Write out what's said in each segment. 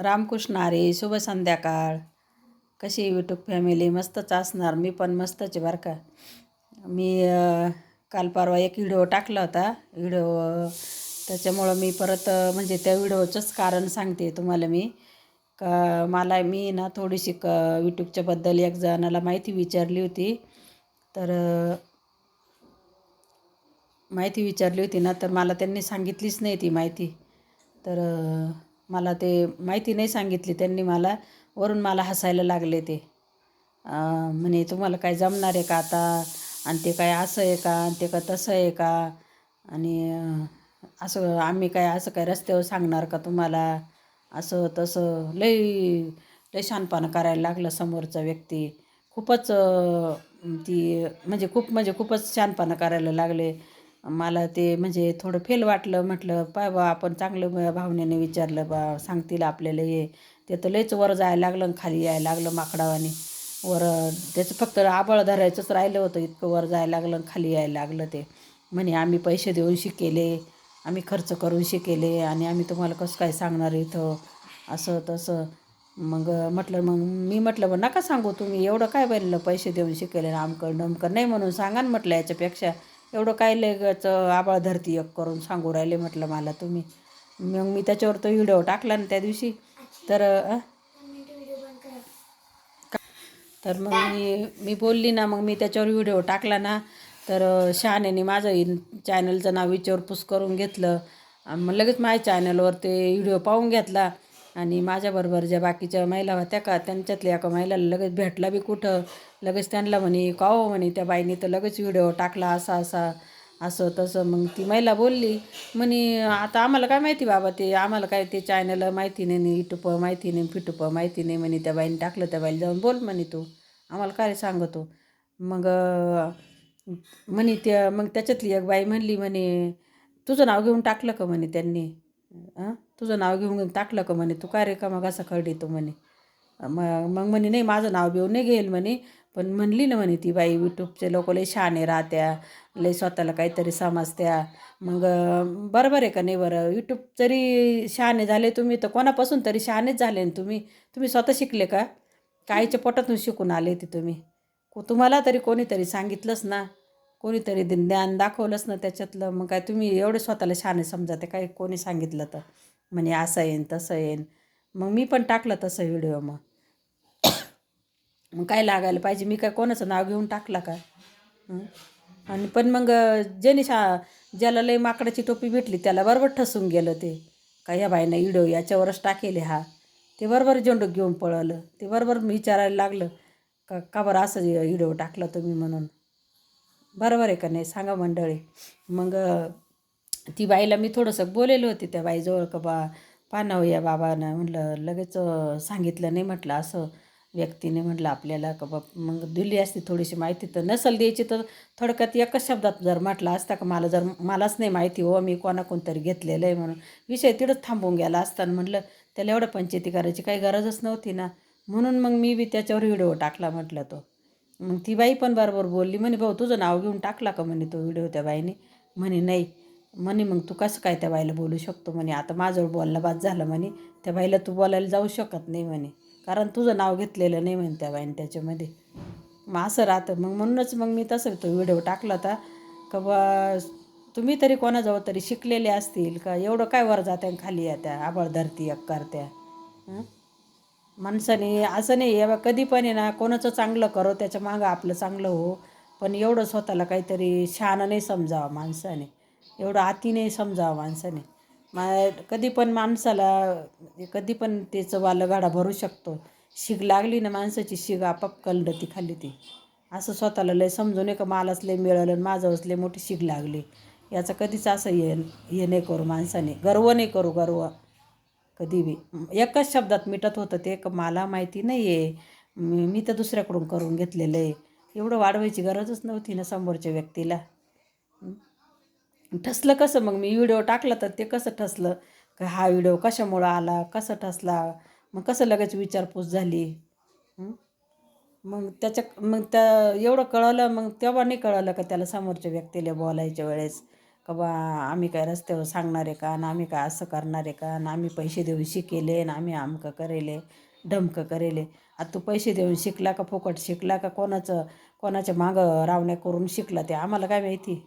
रामकृष्ण अरे शुभ संध्याकाळ. कशी यूट्यूब फॅमिली मस्तच असणार. मी पण मस्तच आहे बरं का. मी काल परवा एक व्हिडिओ टाकला होता. व्हिडिओ त्याच्यामुळं मी परत म्हणजे त्या व्हिडिओचंच कारण सांगते तुम्हाला मी. का मला मी ना थोडीशी क यूट्यूबच्याबद्दल एक जणाला माहिती विचारली होती. तर माहिती विचारली होती ना तर मला त्यांनी सांगितलीच नाही ती माहिती. तर मला ते माहिती नाही सांगितली त्यांनी मला. वरून मला हसायला लागले ते. म्हणे तुम्हाला काय जमणार आहे का आता? आणि ते काय असं आहे का? आणि ते का तसं आहे का? आणि असं आम्ही काय असं काय रस्त्यावर सांगणार का तुम्हाला? असं तसं. लई लई शहाणपणा करायला लागलं समोरचा व्यक्ती. खूपच ती म्हणजे खूप म्हणजे खूपच शानपानं करायला लागले. मला ते म्हणजे थोडं फेल वाटलं म्हटलं पाय बा आपण चांगलं भावनेने विचारलं बा सांगतील आपल्याला हे. ते तर लयच वर जायला लागलं आणि खाली यायला लागलं माकडावाने. वर त्याचं फक्त आबळ धरायचंच राहिलं होतं इतकं वर जायला लागलं आणि खाली यायला लागलं ते. म्हणे आम्ही पैसे देऊन शिकेले आम्ही खर्च करून शिकेले आणि आम्ही तुम्हाला कसं काय सांगणार इथं? असं तसं. मग म्हटलं मग मी म्हटलं मग नका सांगू तुम्ही एवढं काय बनलं पैसे देऊन शिकेले आमकं डमकं नाही म्हणून सांगा ना म्हटलं याच्यापेक्षा एवढं काय लगेच आबाळ धरती एक करून सांगू राहिले म्हटलं मला तुम्ही. मग मी त्याच्यावर तो व्हिडिओ टाकला ना त्या दिवशी. तर अ, तर मग मी मी बोलली ना मग मी त्याच्यावर व्हिडिओ टाकला ना. तर शहाण्याने माझं चॅनलचं नाव विचारपूस करून घेतलं. मग लगेच माझ्या चॅनलवर ते व्हिडिओ पाहून घेतला. आणि माझ्याबरोबर ज्या बाकीच्या महिला होत्या का त्यांच्यातल्या एका महिलाला लगेच भेटला बी कुठं? लगेच त्यांना म्हणे का हो? म्हणे त्या बाईने तर लगेच व्हिडिओ टाकला असा असा असं तसं. मग ती महिला बोलली म्हणे आता आम्हाला काय माहिती बाबा ते आम्हाला काय ते चॅनल माहिती नाही युट्यूब माहिती नाही फिटूप माहिती नाही म्हणे त्या बाईने टाकलं त्या बाईला जाऊन बोल म्हणे तू. आम्हाला काय सांगतो? मग म्हणे त्या मग त्याच्यातली एक बाई म्हणली म्हणे तुझं नाव घेऊन टाकलं का? म्हणे त्यांनी. हां तुझं नाव घेऊन टाकलं का म्हणे? तू काय रे का मग असं खरडी तू म्हणे? मग मग म्हणे नाही माझं नाव बिव नाही घेईल म्हणे. पण म्हणली ना म्हणे ती बाई यूट्यूबचे लोक लय शहाणे राहत्या लय स्वतःला काहीतरी समजत्या. मग बरोबर आहे का नाही बरं? यूट्यूब जरी शहाणे झाले तुम्ही तर कोणापासून तरी शहाणेच झाले ना तुम्ही? तुम्ही स्वतः शिकले का? काहीच्या पोटातून शिकून आले ते तुम्ही. को तुम्हाला तरी कोणीतरी सांगितलंच ना. कोणीतरी ज्ञान दाखवलंच ना त्याच्यातलं. मग काय तुम्ही एवढे स्वतःला शहाणे समजाते काय कोणी सांगितलं तर. म्हणे असं येईन तसं येईन. मग मी पण टाकलं तसं व्हिडिओ मग. मग काय लागायला पाहिजे? मी काय कोणाचं नाव घेऊन टाकला का? आणि पण मग ज्याने शा ज्याला लई माकडाची टोपी भेटली त्याला बरोबर ठसून गेलं ते. का ह्या बाईनं इडो याच्यावरच टाकेले हा. ते बरोबर झेंडू घेऊन पळवलं ते बरोबर विचारायला लागलं का का बरं असं इडो टाकलं तुम्ही म्हणून? बरोबर आहे का नाही? सांगा मंडळी. मग ती बाईला मी थोडंसं बोलेलो होते त्या बाईजवळ का बा पानाव हो या बाबानं. म्हटलं लगेच सांगितलं नाही म्हटलं असं व्यक्तीने. म्हटलं आपल्याला का बा मग दिली असती थोडीशी माहिती तर नसल द्यायची तर थोडक्यात एकाच शब्दात जर म्हटलं असता का मला जर मलाच नाही माहिती हो मी कोणाकोण तरी घेतलेलं आहे म्हणून. विषय तिथंच थांबून गेला असताना म्हटलं त्याला एवढं पंचायती करायची काही गरजच नव्हती ना. म्हणून मग मी बी त्याच्यावर व्हिडिओ टाकला म्हटलं तो. मग ती बाई पण बरोबर बोलली म्हणे भाऊ तुझं नाव घेऊन टाकला का? म्हणे तो व्हिडिओ त्या बाईने. म्हणे नाही. म्हणे मग तू कसं काय त्या बाईला बोलू शकतो? म्हणे आता माझं बोलला बाद झालं म्हणे त्या बाईला तू बोलायला जाऊ शकत नाही म्हणे कारण तुझं नाव घेतलेलं नाही म्हणे त्या बाईने त्याच्यामध्ये. मग असं राहतं. मग म्हणूनच मग मी तसं तो व्हिडिओ टाकला होता. का बा तुम्ही तरी कोणाजवळ तरी शिकलेले असतील का? एवढं काय वर जात्या आणि खाली येत्या आबळ धरती अक्कार त्या. माणसाने असं नाही आहे कधी पण आहे ना कोणाचं चांगलं करो त्याच्या मागं आपलं चांगलं हो. पण एवढं स्वतःला काहीतरी शहाणं नाही समजावं माणसाने. एवढं अति नाही समजावं माणसाने. मा कधी पण माणसाला कधी पण त्याचं वालं गाडा भरू शकतो. शिग लागली ना माणसाची शिग आपाप कलडती खाली ती. असं स्वतःला लय समजू नये का मलाच लय मिळालं माझं माझंच लय मोठी शिग लागली. याचं कधीच असं हे हे नाही करू माणसाने. गर्व नाही करू गर्व. कधी बी. एकाच शब्दात मिटत होतं ते क मला माहिती नाही आहे मी मी तर दुसऱ्याकडून करून घेतलेलं आहे. एवढं वाढवायची गरजच नव्हती ना समोरच्या व्यक्तीला. ठसलं कसं? मग मी व्हिडिओ टाकला तर ते कसं ठसलं? का हा व्हिडिओ कशामुळं आला? कसं ठसला? मग कसं लगेच विचारपूस झाली? मग त्याच्या मग त्या एवढं कळलं मग तेव्हा नाही कळलं का त्याला समोरच्या व्यक्तीला बोलायच्या वेळेस? का बा आम्ही काय रस्त्यावर सांगणार आहे का? ना आम्ही काय असं करणार आहे का? ना आम्ही पैसे देऊन शिकेले ना आम्ही आमकं करेले ढमकं करेले. आता तू पैसे देऊन शिकला का फुकट शिकला का? कोणाचं कोणाच्या मागं रावण्या करून शिकला ते? आम्हाला काय माहिती?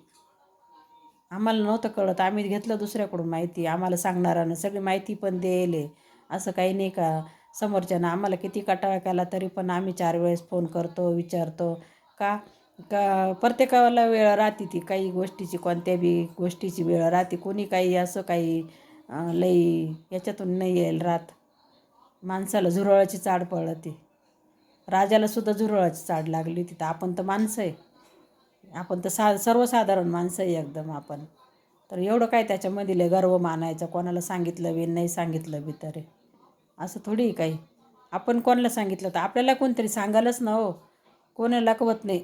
आम्हाला नव्हतं कळत. आम्ही घेतलं दुसऱ्याकडून माहिती. आम्हाला सांगणारानं सगळी माहिती पण देले. असं काही नाही का? समोरच्यानं आम्हाला किती कटाळा केला तरी पण आम्ही चार वेळेस फोन करतो विचारतो. का? का प्रत्येकाला वेळ राहते ती काही गोष्टीची कोणत्या बी गोष्टीची वेळ राहते कोणी काही असं काही लई याच्यातून नाही येईल राहत. माणसाला झुरळाची चाड पडते राजाला सुद्धा झुरळाची चाड लागली होती. तर आपण तर माणसं आहे. आपण तर सा सर्वसाधारण माणसं आहे एकदम आपण. तर एवढं काय त्याच्यामध्ये गर्व मानायचं. कोणाला सांगितलं बी नाही सांगितलं बी तरी. असं थोडी काही. आपण कोणाला सांगितलं तर आपल्याला कोणतरी सांगायलाच ना हो. कोणाला कवत नाही.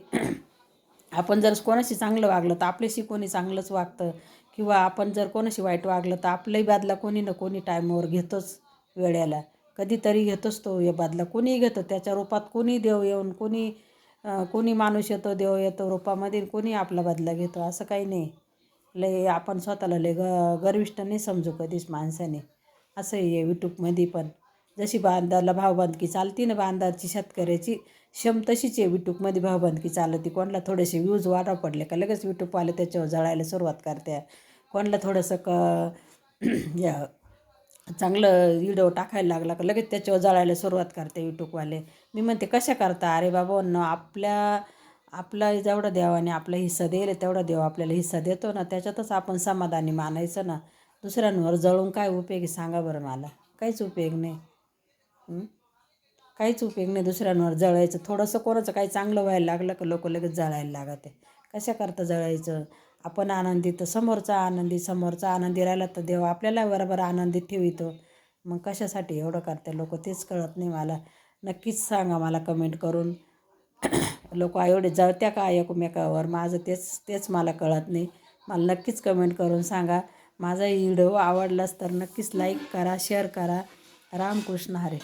आपण जर कोणाशी चांगलं वागलं तर आपल्याशी कोणी चांगलंच वागतं. किंवा आपण जर कोणाशी वाईट वागलं तर आपलाही बादला कोणी ना कोणी टायमावर घेतोच वेळेला. कधीतरी घेतोच तो या बादला. कोणीही घेतो त्याच्या रूपात कोणी देव येऊन कोणी कोणी माणूस येतो देव येतो रूपामध्ये कोणी आपला बदला घेतो असं काही नाही. लय आपण स्वतःला लय ग गर्विष्ट नाही समजू कधीच माणसाने. असं आहे यूट्यूबमध्ये पण. जशी बांधाला भावबांधकी चालती ना बांधाची शेतकऱ्याची शम आहे विटूकमध्ये भावबंदकी चालती कोणाला थोडेसे व्ह्यूज वाढव पडले का लगेच विटूकवाले त्याच्यावर जळायला सुरुवात करते. कोणाला थोडंसं क या चांगलं व्हिडिओ टाकायला लागला का लगेच त्याच्यावर जळायला सुरुवात करते यूट्यूबवाले मी म्हणते कशा करता? अरे बाबा न आपल्या आपला जेवढा देवाने आपला हिस्सा देईल तेवढा देव आपल्याला हिस्सा देतो ना त्याच्यातच आपण समाधानी मानायचं ना. दुसऱ्यांवर जळून काय उपयोग आहे सांगा बरं मला. काहीच उपयोग नाही. काहीच उपयोग नाही दुसऱ्यांवर जळायचं. थोडंसं कोणाचं काही चांगलं व्हायला लागलं का लोक लगेच जळायला लागते. कशा करता जळायचं? आपण आनंदी तर समोरचा आनंदी समोरचा आनंदी राहिला तर देव आपल्याला बरोबर आनंदित ठेवितो. मग कशासाठी एवढं करते लोक? तेच कळत नाही मला. नक्कीच सांगा मला कमेंट करून. लोक एवढे जळत्या का एकमेकावर? माझं तेच तेच मला कळत नाही. मला नक्कीच कमेंट करून सांगा. माझा व्हिडिओ आवडलाच तर नक्कीच लाईक करा शेअर करा. रामकृष्ण हरे.